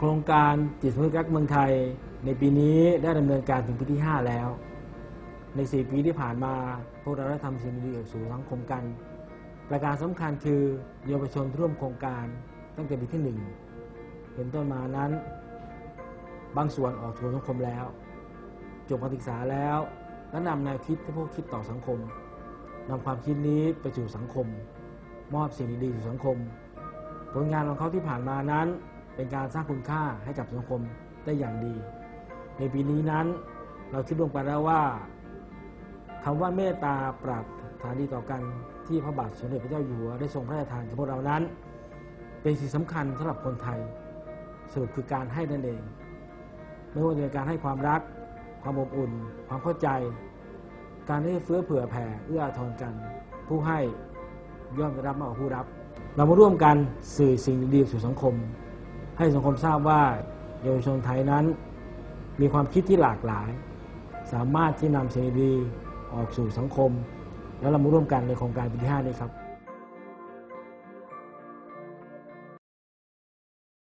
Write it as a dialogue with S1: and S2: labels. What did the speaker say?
S1: โครงการจิตสำนึกรักเมืองไทย ในปีนี้ได้ดำเนินการถึงปีที่ 5 แล้ว ใน 4 ปีที่ผ่านมา พวกเราได้ทำสิ่งดีๆสู่สังคมกัน ประการสำคัญคือเยาวชนร่วมโครงการตั้งแต่ปีที่ 1 เป็นต้นมานั้น บางส่วนออกสู่สังคมแล้ว จบการศึกษาแล้ว และนำแนวคิดที่พวกคิดต่อสังคมนำความคิดนี้ไปสู่สังคม มอบสิ่งดีๆสู่สังคม ผลงานของเขาที่ผ่านมานั้น เป็นการสร้างคุณค่าให้กับสังคมได้อย่างดี ในปีนี้นั้นเราคิดรวมกันแล้วว่าคำว่าเมตตาปรารถนาดีต่อกันที่พระบาทสมเด็จพระเจ้าอยู่หัวได้ทรงพระราชทานกับพวกเรานั้น เป็นสิ่งสำคัญสำหรับคนไทยสรุปคือการให้นั่นเอง ไม่ว่าจะเป็นการให้ความรัก ความอบอุ่น ความเข้าใจ การให้เฟื้อเผื่อแผ่เอื้ออาทรกัน ผู้ให้ย่อมได้รับมากกว่าผู้รับ เรามาร่วมกันสื่อสิ่งดีสู่สังคม ให้สังคมทราบว่าเยาวชนไทยนั้น มีความคิดที่หลากหลาย สามารถที่นำสิ่งดีๆออกสู่สังคม และเรามาร่วมกันในโครงการปีที่5นี้ครับ